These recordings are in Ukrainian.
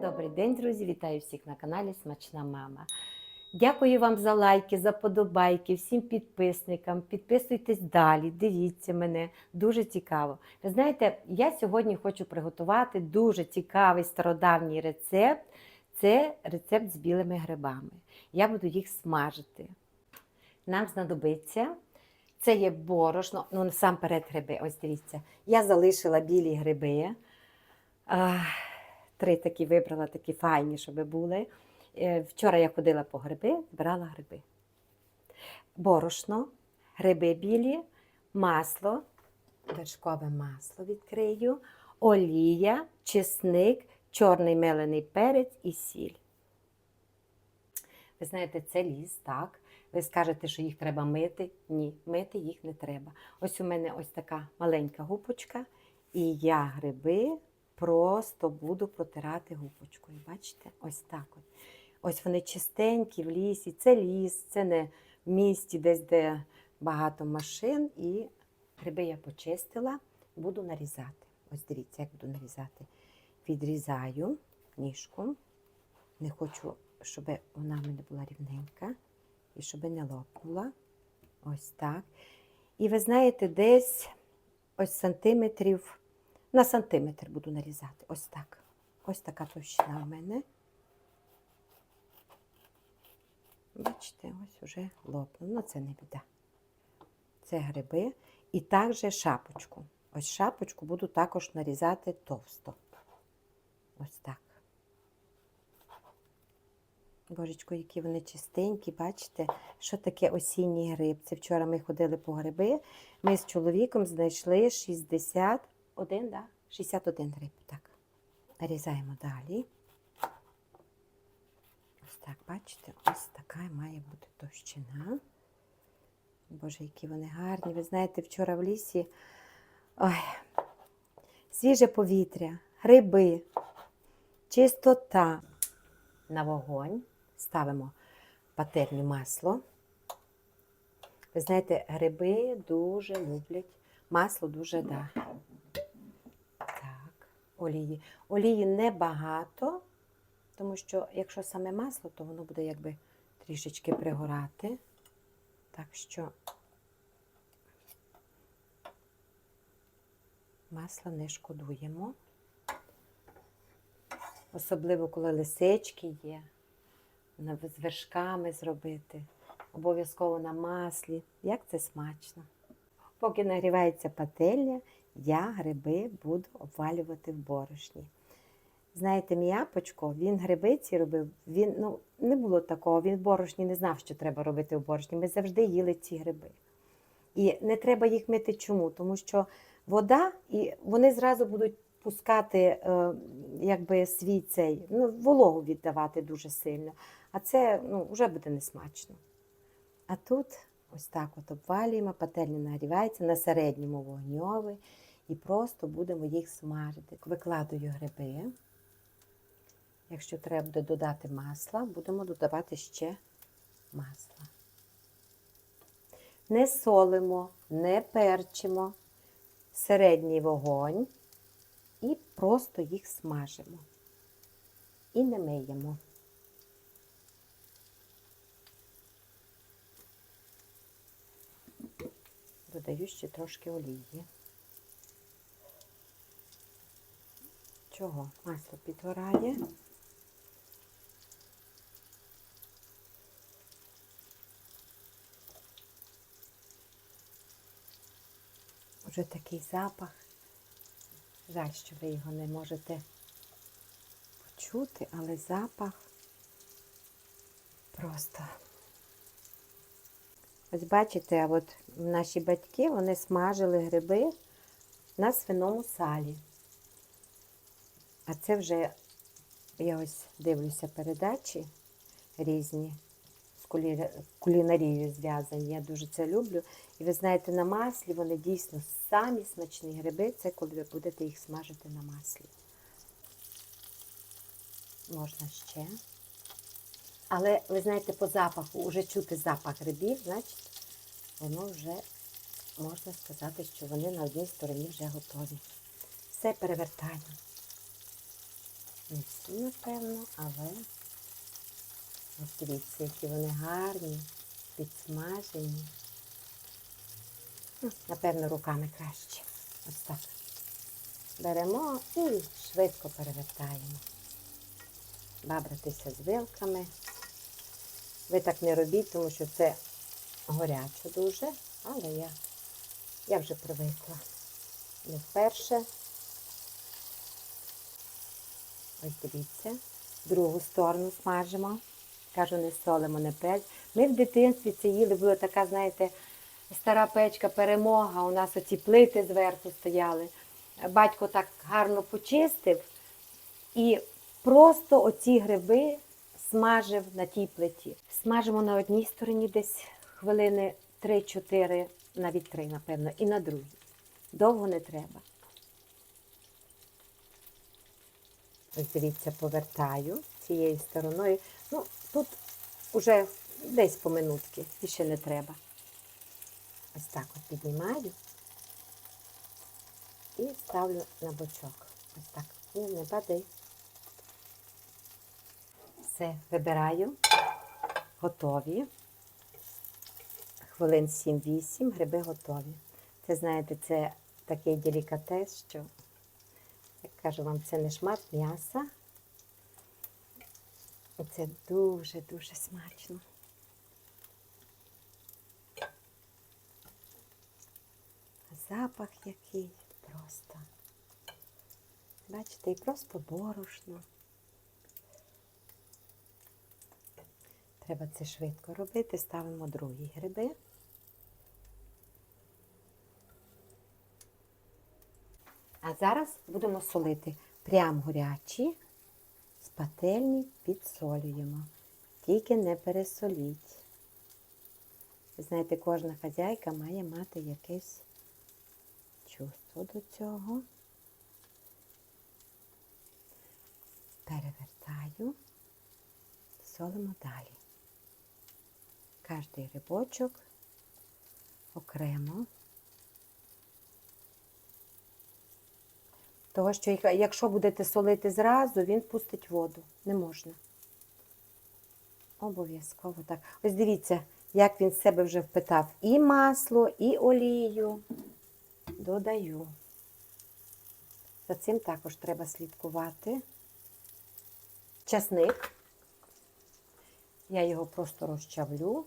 Добрий день, друзі! Вітаю всіх на каналі Смачна Мама. Дякую вам за лайки, за подобайки, всім підписникам. Підписуйтесь далі, дивіться мене, дуже цікаво. Ви знаєте, я сьогодні хочу приготувати дуже цікавий стародавній рецепт. Це рецепт з білими грибами. Я буду їх смажити. Нам знадобиться. Це є борошно, ну насамперед гриби. Ось дивіться. Я залишила білі гриби. Три такі вибрала, такі файні, щоб були. Е, Вчора я ходила по гриби, збирала гриби. Борошно, гриби білі, масло, вершкове масло відкрию, олія, чесник, чорний мелений перець і сіль. Ви знаєте, це ліс, так? Ви скажете, що їх треба мити? Ні, мити їх не треба. Ось у мене ось така маленька губочка, і я гриби просто буду протирати губочкою. Бачите? Ось так от. Ось вони чистенькі в лісі. Це ліс, це не в місті, десь де багато машин. І гриби я почистила, буду нарізати. Ось дивіться, як буду нарізати. Відрізаю ніжку. Не хочу, щоб вона в мене була рівненька і щоб не лопнула. Ось так. І ви знаєте, десь ось сантиметрів, на сантиметр буду нарізати. Ось так. Ось така товщина в мене. Бачите, ось уже лопнуло. Ну, це не біда. Це гриби. І також шапочку. Ось шапочку буду також нарізати товсто. Ось так. Божечко, які вони чистенькі, бачите, що таке осінній гриб. Це вчора ми ходили по гриби. Ми з чоловіком знайшли 61, да? 61 гриб. Так. Нарізаємо далі. Ось так, бачите, ось така має бути товщина. Боже, які вони гарні. Ви знаєте, вчора в лісі ой, свіже повітря, гриби, чистота. На вогонь ставимо пательню масло. Ви знаєте, гриби дуже люблять. Масло дуже да. Так, олії. Олії небагато, тому що якщо саме масло, то воно буде якби трішечки пригорати. Так що масла не шкодуємо. Особливо, коли лисички є, з вершками зробити, обов'язково на маслі. Як це смачно. Поки нагрівається пательня, я гриби буду обвалювати в борошні. Знаєте, мій апочко, він гриби ці робив, він, ну, не було такого, він в борошні не знав, що треба робити в борошні. Ми завжди їли ці гриби. І не треба їх мити чому? Тому що вода, і вони зразу будуть пускати е, якби свій цей, ну, вологу віддавати дуже сильно. А це ну, вже буде несмачно. А тут ось так от обвалюємо, пательня нагрівається на середньому вогньові і просто будемо їх смажити. Викладаю гриби. Якщо треба буде додати масла, будемо додавати ще масла. Не солимо, не перчимо. Середній вогонь і просто їх смажимо. І не миємо. Додаю ще трошки олії. Чого? Масло підгорає. Вже такий запах. Жаль, що ви його не можете почути, але запах просто. Ось бачите, от наші батьки вони смажили гриби на свиному салі. А це вже я ось дивлюся передачі різні з кулі- кулінарією зв'язані. Я дуже це люблю. І ви знаєте, на маслі вони дійсно самі смачні гриби, це коли ви будете їх смажити на маслі. Можна ще. Але ви знаєте, по запаху, вже чути запах грибів, значить, воно вже можна сказати, що вони на одній стороні вже готові. все перевертаю. Не всі, напевно, але ось дивіться, які вони гарні, підсмажені. Ну, Напевно, руками краще. Ось так. Беремо і швидко перевертаємо. Бабратися з вилками. Ви так не робіть, тому що це горяче дуже, але я, я вже привикла. Не вперше. Ось дивіться, другу сторону смажимо. Кажу, не солимо, не печ. Ми в дитинстві це їли, була така, знаєте, стара печка, перемога. У нас оці плити зверху стояли. Батько так гарно почистив і просто оці гриби смажив на тій плиті. Смажимо на одній стороні десь хвилини 3-4, навіть 3, напевно, і на другій. Довго не треба. Ось дивіться, повертаю цією стороною. Ну, тут уже десь по минутки, більше не треба. Ось так от піднімаю і ставлю на бочок. Ось так. Ні, не падай. Все, вибираю. Готові. Хвилин 7-8, гриби готові. Це, знаєте, це такий делікатес, що, як кажу вам, це не шмат м'яса. І це дуже-дуже смачно. Запах який просто. Бачите, і просто борошно. Треба це швидко робити. Ставимо другі гриби. А зараз будемо солити прям горячі, з пательні підсолюємо. Тільки не пересоліть. Знаєте, кожна хазяйка має мати якесь чувство до цього. Перевертаю, солимо далі. Кожний рибочок окремо. Того, що якщо будете солити зразу, він пустить воду. Не можна. Обов'язково так. Ось дивіться, як він з себе вже впитав і масло, і олію. Додаю. За цим також треба слідкувати. Часник. Я його просто розчавлю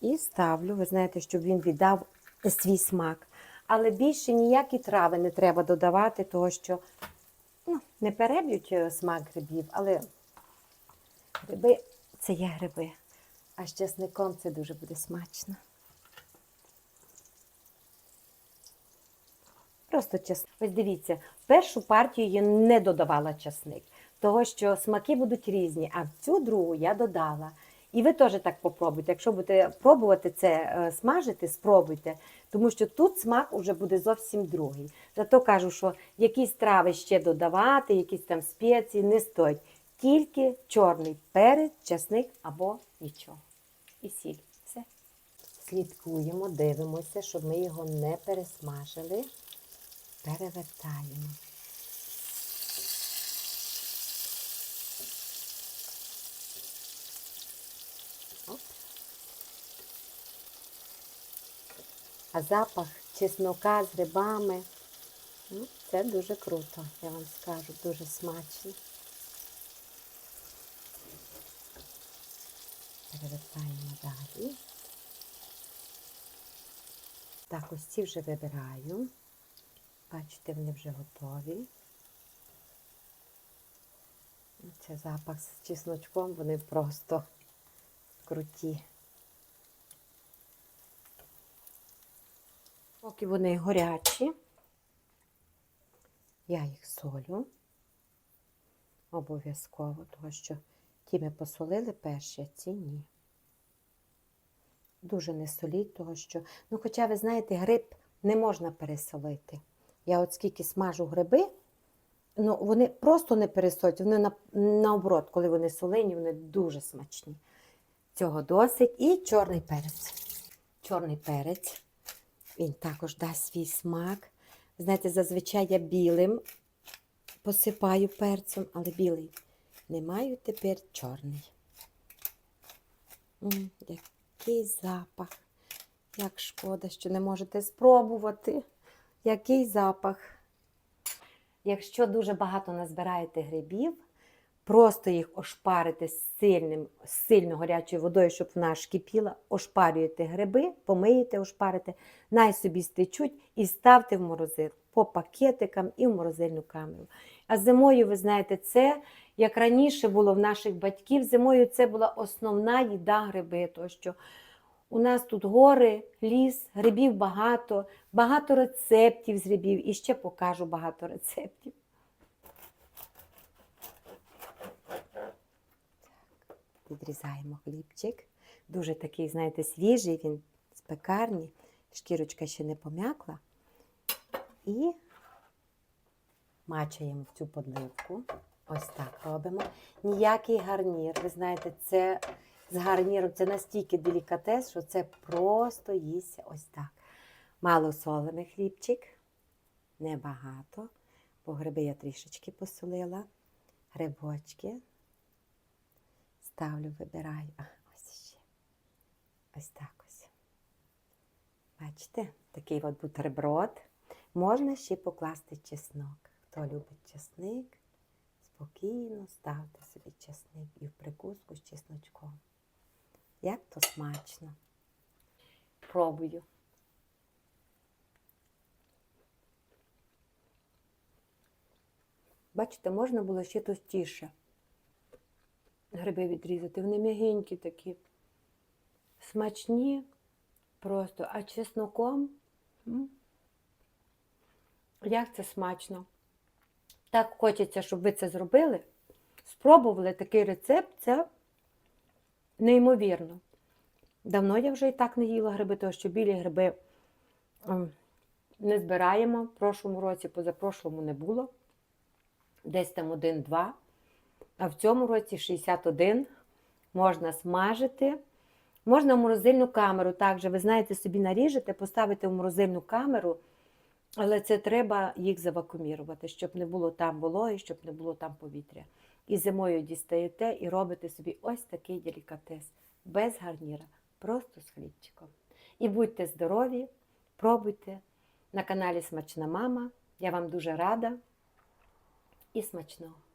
і ставлю. Ви знаєте, щоб він віддав свій смак. Але більше ніякі трави не треба додавати, того що ну, не переб'ють е, смак грибів, але гриби це є гриби. А з часником це дуже буде смачно. Просто часник. Ось дивіться, першу партію я не додавала часник, того що смаки будуть різні, а в цю другу я додала. І ви теж так попробуйте. Якщо будете пробувати це е, смажити, спробуйте, тому що тут смак вже буде зовсім другий. Зато кажу, що якісь трави ще додавати, якісь там спеції не стоять. Тільки чорний перець, часник або нічого. І сіль. Все. Слідкуємо, дивимося, щоб ми його не пересмажили. Перевертаємо. А запах чеснока з грибами. Ну, це дуже круто, я вам скажу, дуже смачно. Перевертаємо далі. Так, ось ці вже вибираю. Бачите, вони вже готові. Це запах з чесночком, вони просто круті. Поки вони горячі, я їх солю. Обов'язково, тому що ті ми посолили перші, а ці ні. Дуже не соліть, того що, ну, хоча, ви знаєте, гриб не можна пересолити. Я от скільки смажу гриби, ну, вони просто не пересолять, вони на, наоборот, коли вони солені, вони дуже смачні. Цього досить. І чорний перець. Чорний перець, він також дасть свій смак. Знаєте, зазвичай я білим посипаю перцем, але білий. Не маю тепер чорний. М, який запах. Як шкода, що не можете спробувати. Який запах. Якщо дуже багато назбираєте грибів, просто їх ошпарите з сильним, сильно гарячою водою, щоб вона аж кипіла, ошпарюєте гриби, помиєте, ошпарите, най собі стечуть і ставте в морозилку по пакетикам і в морозильну камеру. А зимою, ви знаєте, це, як раніше було в наших батьків, зимою це була основна їда гриби, тому що у нас тут гори, ліс, грибів багато, багато рецептів з грибів і ще покажу багато рецептів. Відрізаємо хлібчик. Дуже такий, знаєте, свіжий, він з пекарні, шкірочка ще не пом'якла. І мачаємо в цю подливку. Ось так робимо. Ніякий гарнір. Ви знаєте, це з гарніром це настільки делікатес, що це просто їсться ось так. Мало солений хлібчик, небагато, бо гриби я трішечки посолила. Грибочки. Ставлю, вибираю. А, ось ще. Ось так ось. Бачите, такий от бутерброд. Можна ще покласти чеснок. Хто любить чесник, спокійно ставте собі чесник і в прикуску з чесночком. Як то смачно. Пробую. Бачите, можна було ще товстіше гриби відрізати. Вони м'ягенькі такі, смачні просто, а чесноком. Як це смачно. Так хочеться, щоб ви це зробили. Спробували такий рецепт, це неймовірно. Давно я вже і так не їла гриби, тому що білі гриби ем, не збираємо. В прошлому році, позапрошлому не було. Десь там один-два. А в цьому році 61 можна смажити. Можна в морозильну камеру. Також, ви знаєте, собі наріжете, поставите в морозильну камеру, але це треба їх завакумірувати, щоб не було там вологи, щоб не було там повітря. І зимою дістаєте і робите собі ось такий делікатес, без гарніра, просто з хлібчиком. І будьте здорові, пробуйте на каналі Смачна Мама. Я вам дуже рада і смачного!